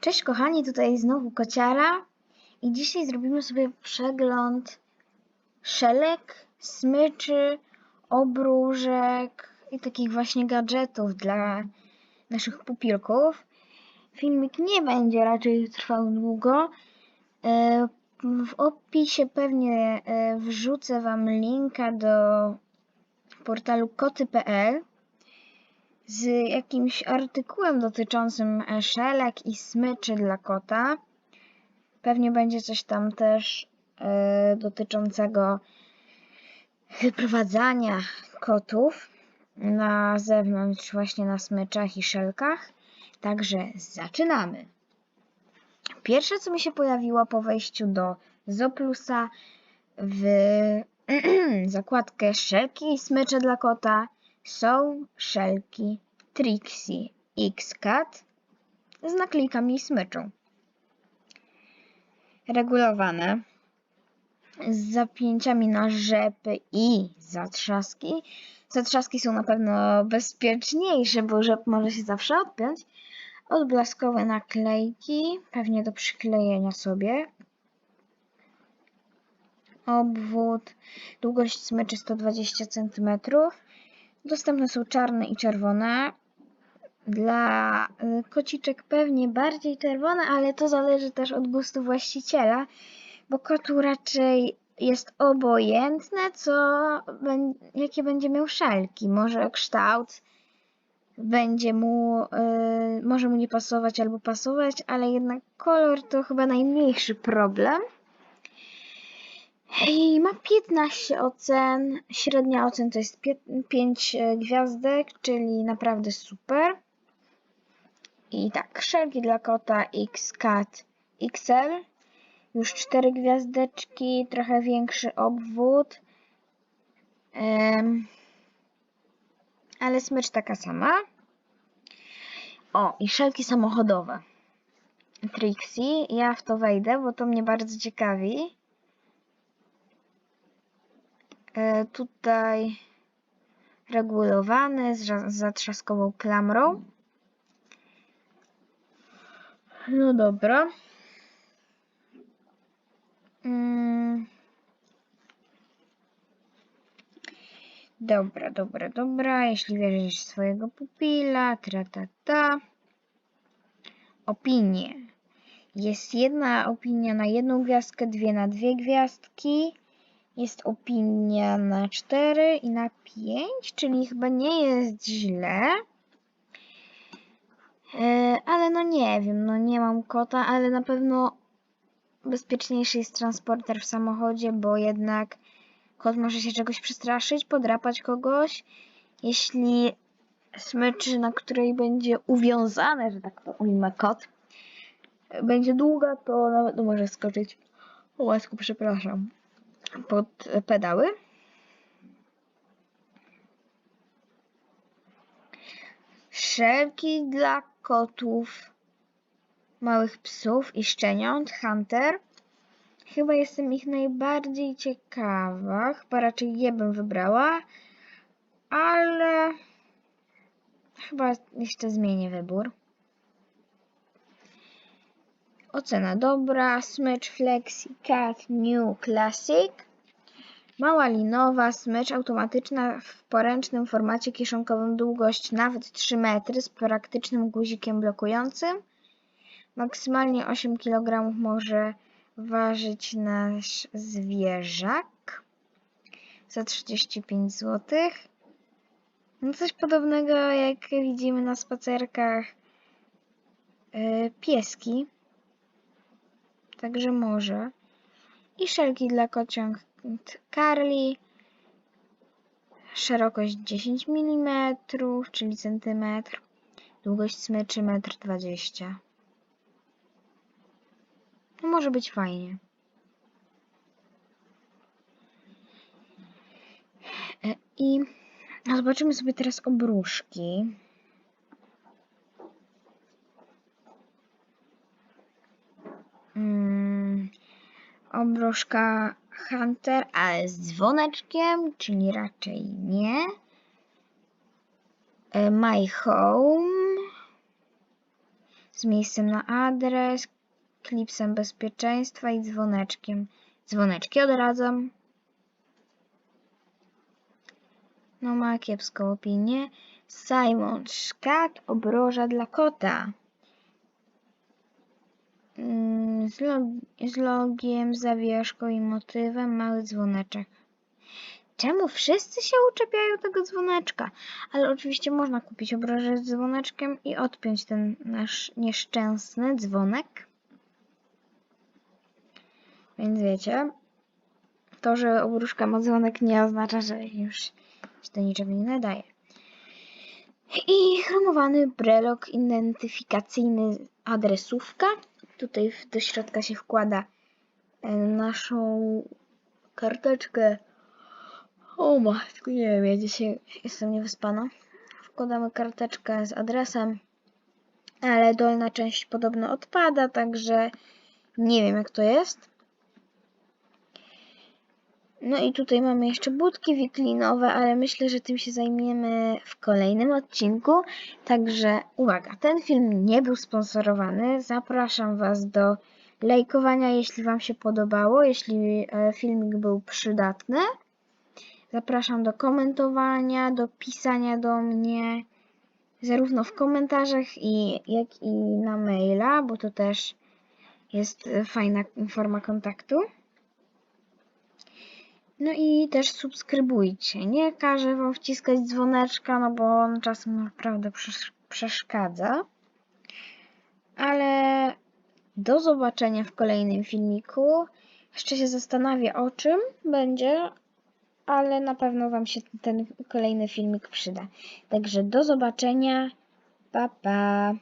Cześć kochani, tutaj znowu Kociara i dzisiaj zrobimy sobie przegląd szelek, smyczy, obróżek i takich właśnie gadżetów dla naszych pupilków. Filmik nie będzie raczej trwał długo. E, W opisie pewnie e, wrzucę Wam linka do portalu koty.pl z jakimś artykułem dotyczącym e, szelek i smyczy dla kota. Pewnie będzie coś tam też e, dotyczącego wyprowadzania kotów na zewnątrz, właśnie na smyczach i szelkach. Także zaczynamy. Pierwsze, co mi się pojawiło po wejściu do Zoplusa w zakładkę szelki i smycze dla kota są szelki Trixie X-Cat z naklikami smyczą. Regulowane z zapięciami na rzepy i zatrzaski. Zatrzaski są na pewno bezpieczniejsze, bo rzep może się zawsze odpiąć. Odblaskowe naklejki, pewnie do przyklejenia sobie. Obwód, długość smyczy 120 cm. Dostępne są czarne i czerwone. Dla y, kociczek pewnie bardziej czerwone, ale to zależy też od gustu właściciela, bo kotu raczej jest obojętne, co, jakie będzie miał szelki. Może kształt będzie mu, y, może mu nie pasować albo pasować, ale jednak kolor to chyba najmniejszy problem. I ma 15 ocen. Średnia ocen to jest 5 gwiazdek, czyli naprawdę super. I tak, szelki dla kota X-Cat XL. Już 4 gwiazdeczki, trochę większy obwód. Em, ale smycz taka sama. O, i szelki samochodowe. Trixie, ja w to wejdę, bo to mnie bardzo ciekawi. E, tutaj regulowany z, za- z zatrzaskową klamrą. No dobra. Mm. Dobra, dobra, dobra. Jeśli wierzysz w swojego pupila, tra ta ta. Opinie. Jest jedna opinia na jedną gwiazdkę, dwie na dwie gwiazdki. Jest opinia na 4 i na 5, czyli chyba nie jest źle. E, ale no nie wiem, no nie mam kota, ale na pewno bezpieczniejszy jest transporter w samochodzie, bo jednak kot może się czegoś przestraszyć, podrapać kogoś. Jeśli smyczy, na której będzie uwiązane, że tak to ujmę kot, będzie długa, to nawet może skoczyć. O łasku, przepraszam pod pedały. Szelki dla kotów, małych psów i szczeniąt, Hunter. Chyba jestem ich najbardziej ciekawa, chyba raczej je bym wybrała, ale chyba jeszcze zmienię wybór. Ocena dobra, smycz Flexi Cat New Classic. Mała linowa, smycz automatyczna w poręcznym formacie kieszonkowym, długość nawet 3 metry z praktycznym guzikiem blokującym. Maksymalnie 8 kg może ważyć nasz zwierzak za 35 zł. No coś podobnego jak widzimy na spacerkach yy, pieski. Także może. I szelki dla kociąg Carly. Szerokość 10 mm, czyli centymetr. Długość smyczy 1,20 m. No może być fajnie. E, I a zobaczymy sobie teraz obruszki. Obruszka Hunter, ale z dzwoneczkiem, czyli raczej nie. E, My Home z miejscem na adres, klipsem bezpieczeństwa i dzwoneczkiem. Dzwoneczki odradzam. No ma kiepską opinię. Simon Szkat, obroża dla kota. Mm, Z, log z logiem, zawieszką i motywem mały dzwoneczek. Czemu wszyscy się uczepiają tego dzwoneczka? Ale oczywiście można kupić obrożę z dzwoneczkiem i odpiąć ten nasz nieszczęsny dzwonek. Więc wiecie, to, że obruszka ma dzwonek nie oznacza, że już się do niczego nie nadaje. I chromowany brelok identyfikacyjny adresówka. Tutaj do środka się wkłada e, naszą karteczkę. O matko, nie wiem, ja dzisiaj jestem niewyspana. Wkładamy karteczkę z adresem, ale dolna część podobno odpada, także nie wiem jak to jest. No i tutaj mamy jeszcze budki wiklinowe, ale myślę, że tym się zajmiemy w kolejnym odcinku. Także uwaga, ten film nie był sponsorowany. Zapraszam Was do lajkowania, jeśli Wam się podobało, jeśli e, filmik był przydatny. Zapraszam do komentowania, do pisania do mnie, zarówno w komentarzach, i, jak i na maila, bo to też jest fajna forma kontaktu. No i też subskrybujcie. Nie każę wam wciskać dzwoneczka, no bo on czasem naprawdę przesz- przeszkadza. Ale do zobaczenia w kolejnym filmiku. Jeszcze się zastanawię o czym będzie, ale na pewno wam się ten kolejny filmik przyda. Także do zobaczenia. Pa pa.